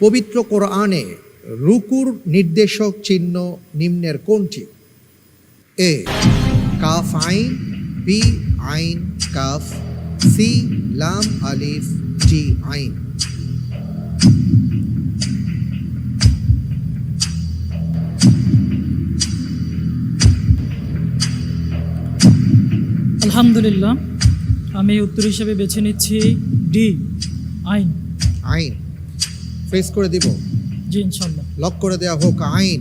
পবিত্র কোরআনে রুকুর নির্দেশক চিহ্ন নিম্নের কোনটি? এ কাফ আইন বি আইন কাফ সি লাম আলিফ জি আইন। আলহামদুলিল্লাহ। আমি উত্তর হিসেবে বেছে নিচ্ছি ডি আইন। আইন। ফেস করে দিব। জি ইনশাল্লাহ লক করে দেয়া হোক আইন।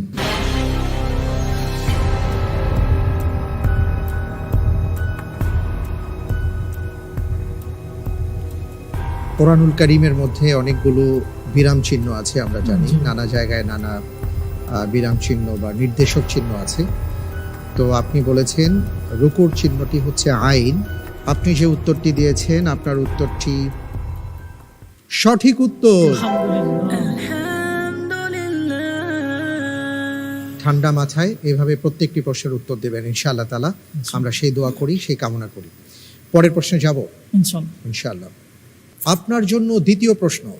কোরআনুল করিমের মধ্যে অনেকগুলো বিরাম চিহ্ন আছে আমরা জানি। নানা জায়গায় নানা বিরাম চিহ্ন বা নির্দেশক চিহ্ন আছে। তো আপনি বলেছেন রুকুর চিহ্নটি হচ্ছে আইন। আপনি যে উত্তরটি দিয়েছেন আপনার উত্তরটি সঠিক উত্তর। ঠান্ডা মাথায় এভাবে প্রত্যেকটি প্রশ্নের উত্তর দেবেন ইনশাআল্লাহ তালা আমরা সেই দোয়া করি সেই কামনা করি। পরের প্রশ্নে যাব? ইনশাআল্লাহ। আপনার জন্য দ্বিতীয় প্রশ্ন।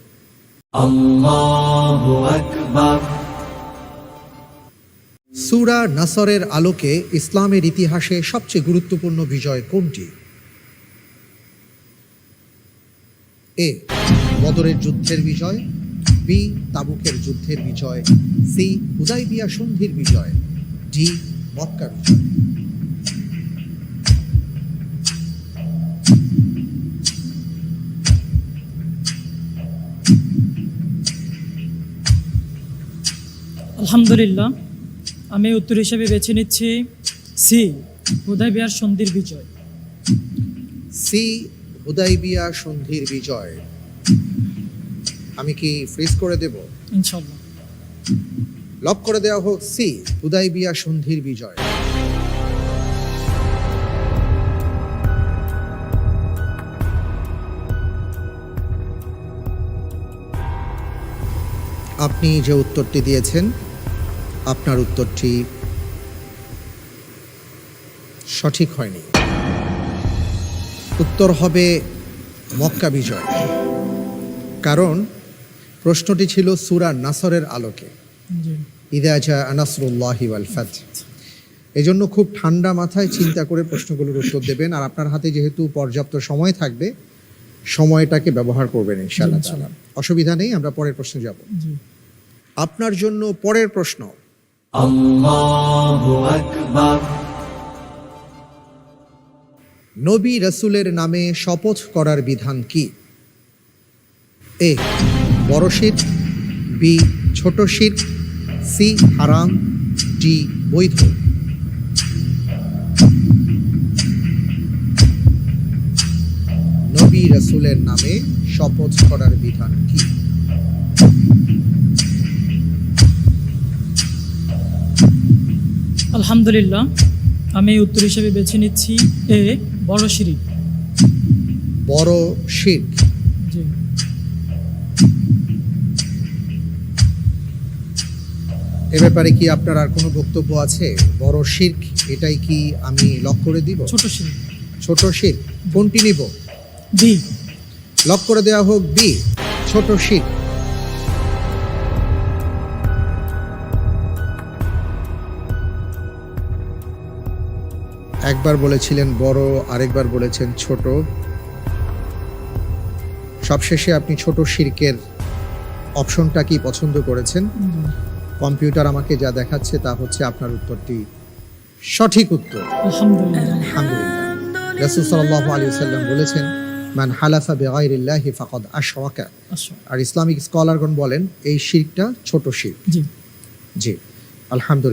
সুরা নাসরের আলোকে ইসলামের ইতিহাসে সবচেয়ে গুরুত্বপূর্ণ বিজয় কোনটি? এ বদরের যুদ্ধের বিজয় বি তাবুকের যুদ্ধের বিজয় সি হুদাইবিয়া সন্ধির বিজয় ডি মক্কা বিজয়। আলহামদুলিল্লাহ আমি উত্তর হিসেবে বেছে নিচ্ছি সি হুদাই বিহার সন্ধির বিজয়। সি হুদাইবিয়া সন্ধির বিজয়। আমি কি ফ্রিজ করে দেব? লক করে দেওয়া হোক সি হুদাইবিয়া সন্ধির বিজয়। আপনি যে উত্তরটি দিয়েছেন আপনার উত্তরটি সঠিক হয়নি। উত্তর হবে মক্কা বিজয়। কারণ প্রশ্নটি ছিল সুরা নাসরের আলোকে। ওয়াল এই জন্য খুব ঠান্ডা মাথায় চিন্তা করে প্রশ্নগুলোর উত্তর দেবেন। আর আপনার হাতে যেহেতু পর্যাপ্ত সময় থাকবে সময়টাকে ব্যবহার করবেন ইনশাল্লাহ অসুবিধা নেই আমরা পরের প্রশ্নে যাব। আপনার জন্য পরের প্রশ্ন। আল্লাহু আকবার। নবী রসুলের নামে শপথ করার বিধান কি? এ, বড় শীত বি, ছোট শীত সি, হারাম, ডি, বৈধ। নবী রসুলের নামে শপথ করার বিধান কি? আলহামদুলিল্লাহ। আমি উত্তর হিসেবে বেছে নিচ্ছি এ বড় শিরিক। বড় জি। এ ব্যাপারে কি আপনার আর কোনো বক্তব্য আছে? বড় শির্ক এটাই কি আমি লক করে দিব? ছোট শিরিক। ছোট শির্ক কোনটি নিব? বি। লক করে দেওয়া হোক বি। ছোট শিখ একবার বলেছিলেন বড় আরেকবার বলেছেন ছোট। সবশেষে আপনি ছোট শির্কের অপশনটা কি পছন্দ করেছেন? কম্পিউটার আমাকে যা দেখাচ্ছে তা হচ্ছে আপনার উত্তরটি সঠিক উত্তর। আলহামদুলিল্লাহ। রাসূল সাল্লাল্লাহু আলাইহি ওয়াসাল্লাম বলেছেন মান হালাফা বিগাইরিল্লাহি ফাকাদ আশরাকা আর ইসলামিক স্কলারগণ বলেন এই শিরকটা ছোট শির জি। জি আলহামদুলিল্লাহ।